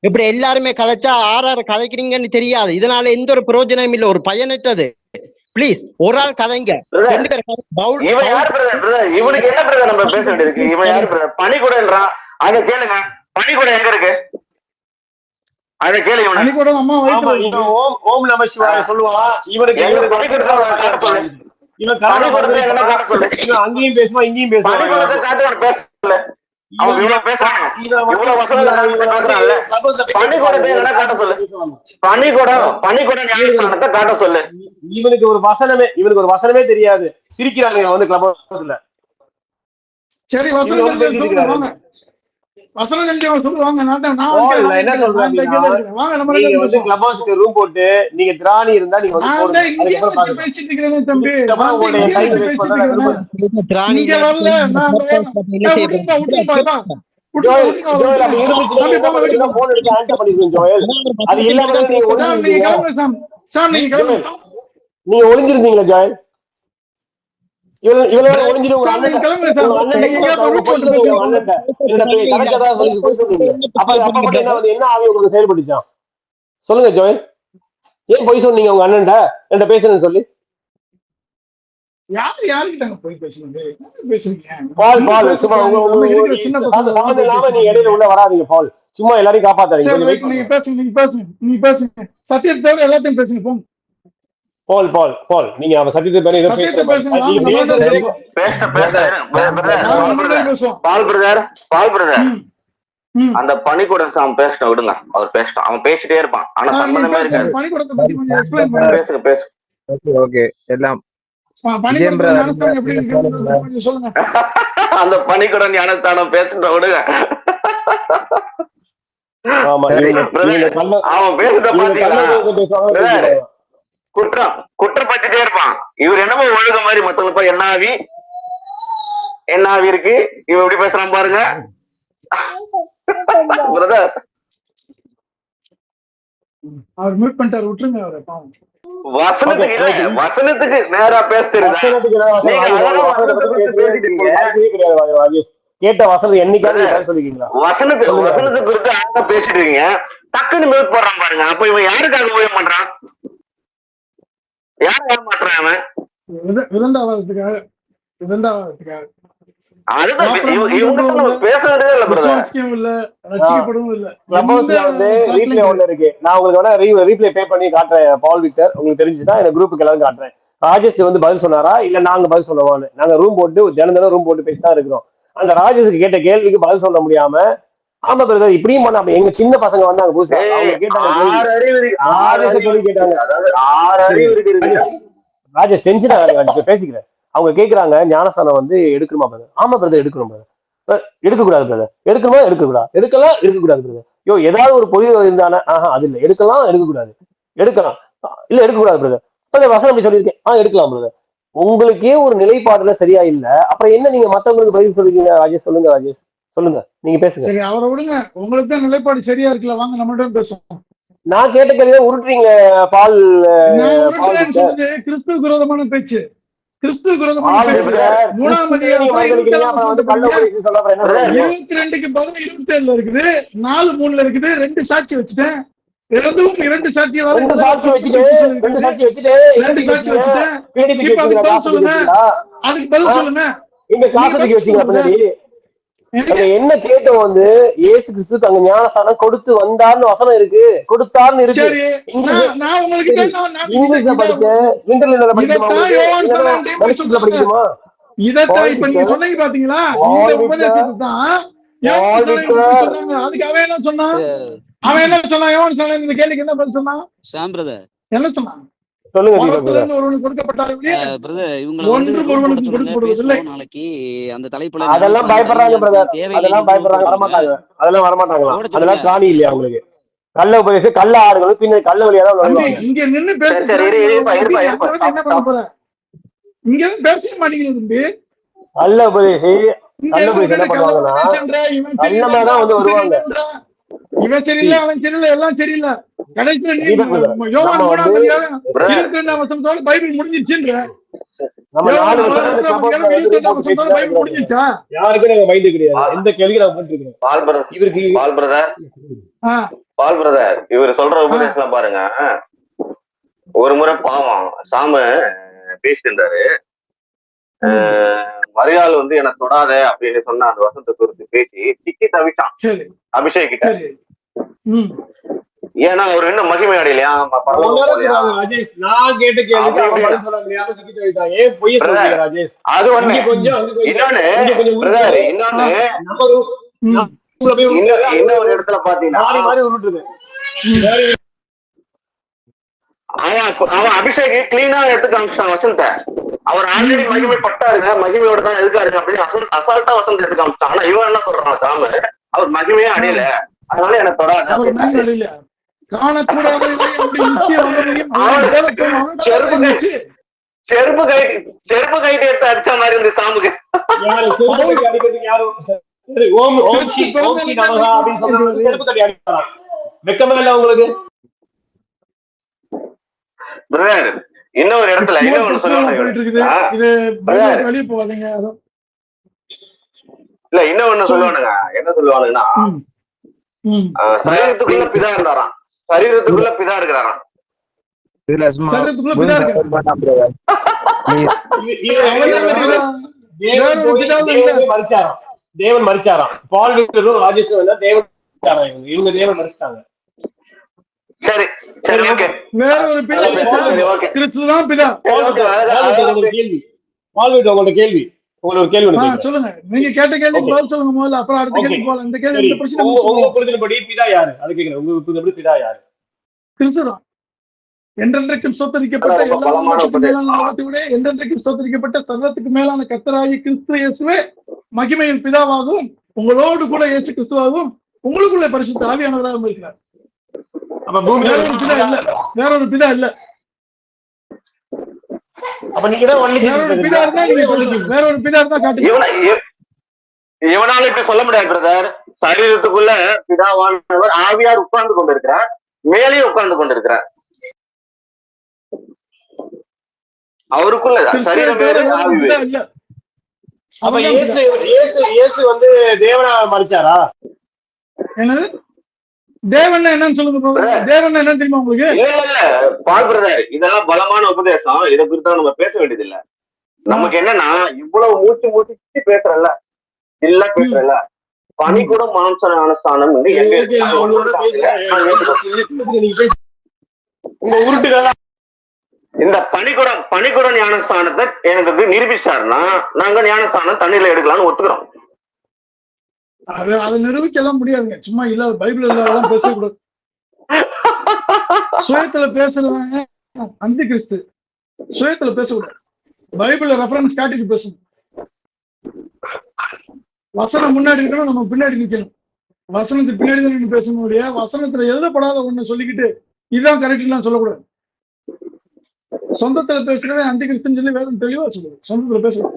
இப்படி எல்லாருமே கதைச்சா ஆறு ஆறு கதைக்கிறீங்கன்னு தெரியாது. இதனால எந்த ஒரு பிரயோஜனம் இல்ல. ஒரு பயனற்றது ப்ளீஸ் ஒரு ஆள் கதைங்க. ரெண்டு பேர் கதை- பவுல் இவன் யாரு பிரதர்? இவனுக்கு என்ன பிரதர் நம்ம பேச வேண்டியிருக்கு? இவன் யாரு பிரதர் பனிக்கூடன்றான் அதை கேளுங்க. பனிக்கூட எங்க இருக்கு? அதை கேளு இவனை. பள்ளிக்கூடம் அம்மா ஓம் ஓம் நம சிவாய சொல்லுவான் இவனுக்கு எங்க இவனுக்கு அங்கேயும் பேசுவான் இங்கேயும் இவனுக்கு ஒரு வசனமே இவனுக்கு ஒரு வசனமே தெரியாது சிரிக்கிறாங்க வந்து கிளப் ஹவுஸ்ல சரி வசனம் தெரிஞ்சவங்க சொல்லுவாங்க. நான் தான் என்ன நான் சொல்றேன். வாங்க நம்ம வந்து. கிளப் ஹவுஸ்க்கு ரூம் போட்டு நீங்க திராணி இருந்தா நீங்க வந்து இங்கே வச்சு பேசிட்டு இருக்கிறேனே தம்பி. திராணி இங்க வரல. நான் என்ன நீங்க சாம் நீங்க செயல்பட்டுச்சான் சொல்லுங்க ஜோயல். ஏன் போய் சொன்னீங்க உங்க அண்ணன்ட்ட? என்கிட்ட பேசுறேன்னு சொல்லி. யார் யாருக்கிட்ட போய் பேசுறீங்க? இடையில உள்ள வராதீங்க பால். சும்மா எல்லாரையும் காப்பாத்தாதீங்க. நீங்க. பேசுங்க நீங்க பேசுங்க நீங்க பேசுங்க. சத்தியத்தை தவிர எல்லாத்தையும் பேசுங்க போங்க. பால் பால் பால் நீங்க அவன் சத்தியத்தை ஏதோ பேசுற பேச பேச பிரதர் நாங்க பால் பிரதர் பால் பிரதர். அந்த பனிக்கூடம் அவன் பேசிட்ட விடுங்க. அவர் பேசிட்டான் அவன் பேசிட்டே இருப்பான். ஆனா சம்பந்தமே. இருக்காது. பனிக்கூடத்தை பத்தி கொஞ்சம் explain பண்ணுங்க. பேசுங்க பேசு. ஓகே எல்லாம். அந்த பனிக்கூடம் ஞானஸ்தானம் பேசிட்ட விடுங்க. அவன் பேசுறத பாத்தீங்களா? குற்றம். குற்றப்பட்டுட்டே இருப்பான். இவர் என்னமோ ஒழுக மாதிரி மத்தவங்க போய் என்ன ஆவி? என்ன ஆவி இருக்கு? இவன் எப்படி பேசுறான் பாருங்க. பிரதர் அவர் மியூட் பண்ணிட்டாரு விட்டுருங்க அவரை பாவம். வசனத்துக்கு இல்ல வசனத்துக்கு நேரா பேச தெரியுதா வசனத்துக்கு தான் வசனம். நீங்க அது அழகா ஒரு வசனத்தை வசனத்தை பத்தி பேசிட்டு இருக்கீங்க. வாய்ப்பே கிடையாது ராஜேஷ். கேட்ட வசனம் என்னைக்காவது சொல்லிருக்கீங்களா? வசனத்துக்கு வசனத்துக்கு குறித்து அழகா பேசிட்டு இருக்கீங்க. டக்குன்னு மியூட் போடுறான் பாருங்க. அப்ப இவன் யாருக்காக ஊழியம் பண்றான்? யார் ஏமாத்துறான் அவன்? வித- விதண்டாவாதத்துக்காக விதண்டாவாதத்துக்காக. தெரிஞ்சுதான் இந்த குரூப்புக்கு எல்லாரும் காட்டுறேன். ராஜேஷ் வந்து பதில் சொன்னாரா? இல்ல நாங்க பதில் சொல்லுவோம்னு நாங்க ரூம் போட்டு தினம் தினம் ரூம் போட்டு பேசி தான் இருக்கிறோம். அந்த ராஜேஷுக்கு கேட்ட கேள்விக்கு பதில் சொல்ல முடியாம ஆமா பிரதர் இப்படியும் பண்ணாம எங்க சின்ன பசங்க வந்தாங்க புதுசா. ஆறு அறிவு கேட்டாங்க. அதாவது ஆறு அறிவு இருக்கு. டென்ஷன் ஆகாது பேசிக்கிறேன். அவங்க கேக்குறாங்க ஞானஸ்தானம் வந்து எடுக்கணுமா பிரதர் ஆமா பிரதர் எடுக்கணும் பிரதர் எடுக்க கூடாது பிரதர் எடுக்கணுமா எடுக்க கூடாது எடுக்கலாம் எடுக்க கூடாது பிரதர் யோ ஏதாவது ஒரு பொய் இருந்தானே? ஆஹா அது இல்ல. எடுக்கலாம் எடுக்க கூடாது எடுக்கலாம். இல்ல எடுக்க கூடாது பிரதர் பிரதர் வசனம் அப்படி சொல்லியிருக்கேன். ஆ எடுக்கலாம் பிரதர் உங்களுக்கே ஒரு நிலைப்பாடுல சரியா இல்ல. அப்புறம் என்ன நீங்க மத்தவங்களுக்கு பதில் சொல்றீங்க ராஜேஷ்? சொல்லுங்க ராஜேஷ். சொல்லுங்க. நீங்க பேசுங்க. சரி அவரை விடுங்க. உங்களுக்கு தான் நிலைப்பாடு சரியா இருக்குல்ல? வாங்க நம்மளிடம் பேசுவோம். நான் கேட்ட கேள்வியை உருட்டுறீங்க பால் கிறிஸ்துவ விரோதமான பேச்சு. கிறிஸ்துவ விரோதமான பேச்சு. மூணாம்? இருபத்தி ரெண்டுக்கு பதில் இருபத்தி ஏழுல இருக்குது. நாலு மூணுல இருக்குது. ரெண்டு சாட்சி வச்சுட்டேன். இரண்டும் இரண்டு சாட்சியால ரெண்டு சாட்சி வச்சுட்டு ரெண்டு சாட்சி வச்சுட்டு ரெண்டு சாட்சி வச்சுட்டேன். இப்ப அதுக்கு? பதில் சொல்லுங்க. அதுக்கு பதில் சொல்லுங்க. இங்க காசத்துக்கு வச்சீங்க பின்னாடி எனக்கு அங்க என்ன கேட்டோம் வந்து? இயேசு கிறிஸ்துக்கு அங்க ஞானஸ்தானம் கொடுத்து வந்தார்னு வசனம் இருக்கு. கொடுத்தார்னு இருக்கு. சரி நான் நான் உங்களுக்கு தான் நான் நான் இங்கிலீஷ்ல இதை- படிக்க. இன்டர்நெட்ல படிக்குமா இதைத்தான் இப்ப நீங்க சொன்னீங்க பாத்தீங்களா? இந்த உபதேசத்தை தான். அதுக்கு அவன் என்ன சொன்னான்? அவன் என்ன சொன்னான்? யோவான் சொன்னான். இந்த கேள்விக்கு என்ன பதில் சொன்னான்? Sam brother. என்ன சொன்னான்? நாளைக்கு அந்த தலைப்புல அதெல்லாம் பயப்படுறாங்க அதெல்லாம் பயப்படுறாங்க. வரமாட்டாங்க. அதெல்லாம் வரமாட்டாங்களா. அதெல்லாம் காணி இல்லையா அவங்களுக்கு? கள்ள உபதேசம் கள்ள ஆடுகள் பின்ன கள்ள வழியா தான் இங்க நின்னு பேச இங்க இருந்து பேசவே மாட்டேங்கிறது கள்ள உபதேசி கள்ள இருந்து உபதேசி என்ன பண்ணுவாங்கன்னா உபதேசம்ன்ற, இவன் சரியில்லை, கள்ளமா தான் வந்து வருவாங்க. இவன் சரியில்லை அவன் சரியில்லை எல்லாம் சரியில்லை. கடைசியில பைபிள் முடிஞ்சிருச்சுன்ற. நம்ம எவ்வளவு நாலு நாள் வருஷம் இருக்கு? இந்த நமக்கு club இருபத்தி வந்து எட்டாம் வருஷம் தான் பைபிள் முடிஞ்சிச்சா யாருக்கும் நாங்க மைண்ட் கிடையாது. எந்த கேள்விக்கு நாங்க பண்ணிட்டு இருக்கோம் பால் பிரதர். இவருக்கு பால் பிரதர். ஆ, பால் பிரதர். இவர் சொல்ற உபதேசம் பாருங்க. ஒரு முறை பாவம். சாம அஹ், மரியாள் வந்து என்ன தொடாத அப்படின்னு சொன்ன அந்த வசந்த குறித்து பேசி திக்கி தவிட்டான் அபிஷேக் கிட்ட ஏன்னா அவர் இன்னும் மகிமை அடையலையா? ராஜேஷ். நான் கேட்ட ராஜேஷ்? அது கொஞ்சம் இன்னொன்னு. இன்னொன்னு. உருட்டுது. இன்னொரு இடத்துல பாத்தீங்கன்னா அவன் அபிஷேக் கிளீனா எடுத்து காமிச்சிட்டான் வசந்த. அவர் ஆல்ரெடி மகிமை பட்டாருங்க மகிமையோட தான் இருக்காருங்க அப்படின்னு அசல் அசால்ட்டா வசந்த் எடுத்து காமிச்சிட்டான் ஆனா இவன் என்ன சொல்றான் சாம அவர் மகிமையே அடையல. அதனால என்ன தொடாது. செருப்பு கைட்டி செருப்பு கைட்டி எடுத்து அடிச்ச மாதிரி இருந்து சாமுக்கு இன்னொரு இடத்துல இன்னொன்னு யாரும். இல்ல இன்னொன்னு சொல்லுவானுங்க. என்ன சொல்லுவானுங்கன்னா சரீரத்துக்குள்ள பிதா இருந்தாராம். சரீரத்துக்குள்ள பிதா இருக்கிறாராம். தேவன் மறிச்சாராம். தேவன் மறிச்சாராம். பால் வீட்டரும் ராஜேஷ் வந்து தேவன் இவங்க இவங்க தேவன் மறிச்சிட்டாங்க. சரி சரி ஓகே வேற ஒரு பிதா. கிறிஸ்து தான் பிதா. பால் வீட்டு அழகா உங்களுக்கு கேள்வி பால் வீட்டு உங்கள்ட்ட கேள்வி. ஒரு கேள்வி. சொல்லுங்க. நீங்க கேட்ட Okay. பதில் சொல்லுங்க முதல்ல. அப்புறம் அடுத்த. கேள்வி போகலாம் இந்த கேள்வி இந்த பிரச்சனை உங்க-. புரிதல்படி பிதா யாரு? அது கேக்குறேன் உங்க புரிதல்படி பிதா யாரு? கிறிஸ்து தான் என்றென்றைக்கும் சொத்தரிக்கப்பட்ட ரொம்ப எல்லா பலமான உலகத்துக்கு உபதேசம். மேலான உலகத்தை விட என்றென்றைக்கும் சொத்தரிக்கப்பட்ட சர்வத்துக்கு மேலான கத்தராகி கிறிஸ்து இயேசுவே மகிமையின் பிதாவாகவும் உங்களோடு கூட இயேசு கிறிஸ்துவாகவும் உங்களுக்குள்ள பரிசுத்த ஆவியானவராகவும் இருக்கிறார். வேற ஒரு பிதா இல்ல. வேற ஒரு பிதா இல்ல. அப்ப நீங்க தான் ஒன்லி வேற ஒரு பிதா இருந்தா காட்டுங்க இவனால இப்படி சொல்ல முடியாது பிரதர் சரீரத்துக்குள்ள பிதாவானவர் ஆவியார் உட்கார்ந்து கொண்டிருக்கிறார் மேலே உட்கார்ந்து கொண்டிருக்கிறார். அவருக்குள்ள சரீரம் ஆவி இல்ல. அப்ப இயேசு. இயேசு இயேசு வந்து தேவனா மறிச்சாரா? என்னது? தேவன் என்னன்னு சொல்லுங்க. தேவன் என்னன்னு தெரியுமா உங்களுக்கு? இல்ல இதெல்லாம் பலமான உபதேசம். இதை குறித்து நம்ம பேச வேண்டியது இல்ல நமக்கு என்னன்னா இவ்வளவு மூச்சு மூச்சு பேசுறல்ல. இல்ல பேசுறல்ல. பனி கூட மாம்சன அனுஷ்டானம் இந்த பனிக்குடம் பனிக்குட ஞானஸ்தானத்தை எனக்கு நிரூபிச்சாருன்னா நாங்க ஞானஸ்தானம் தண்ணியில எடுக்கலாம்னு ஒத்துக்கிறோம். அது அதை நிரூபிக்கலாம் முடியாதுங்க. சும்மா இல்லாத பைபிள் இல்லாதான் பேசக்கூடாது. சுயத்துல பேசுறவங்க அந்த கிறிஸ்து சுயத்துல பேசக்கூடாது. பைபிள்ல ரெஃபரன்ஸ் காட்டிட்டு பேசணும். வசனம் முன்னாடி இருக்கணும் நம்ம பின்னாடி நிக்கணும். வசனத்துக்கு பின்னாடி தான் பேசணும் இல்லையா வசனத்துல எழுதப்படாத ஒண்ணு சொல்லிக்கிட்டு இதுதான் கரெக்ட்லாம் சொல்லக்கூடாது. சொந்தத்துல பேசுறவே அந்த கிறிஸ்துன்னு சொல்லி வேதம் தெளிவா சொல்லுது. சொந்தத்துல பேசுவோம்